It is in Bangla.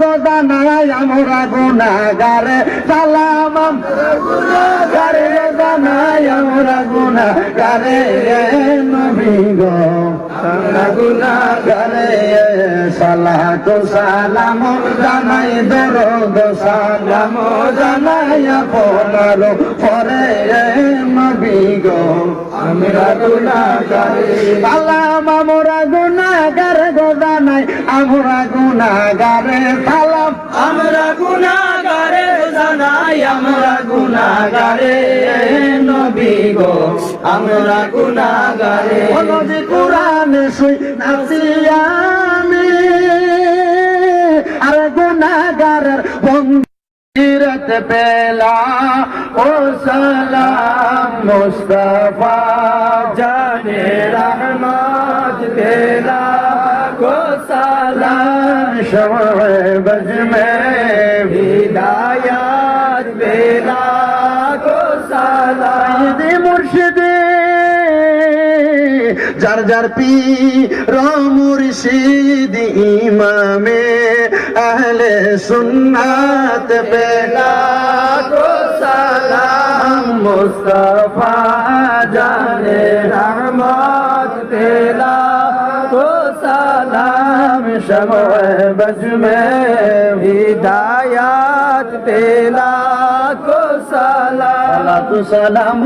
গোদানায় আমরা গুনাগারে সালাম। গুনাগারে গোদানায় আমরা গুনাগারে নবী গো আমরা গুনাগারে সালাত সালাম জানাই দরদ সালাম জানাই আপনার পরে আমরা গুনাগারে সালাম আমরা গুনাগার গোদানাই আমরা গুনাগারে সালাম। আমরা গুনাহগারে জানাই আমরা গুনাহগারে নবী গো আমরা গুনাহগারে ও নবী কোরআন শুই নাসিয়ামি আর গুনাগারের বন্দিরত سیرت پیلا او سلام مصطفیٰ جان رحمت تیرا کو سلام شمع بز میں ہدایات پیلا کو سلام مرشد যার যার পি রমুর্শিদ ইমামে আহলে সুন্নাত বেলা কো সালাম মুস্তাফা জানে রহমত তেলা কো সালাম শমো বজমে হিদায়াত তেলা কো সালাম। সালাম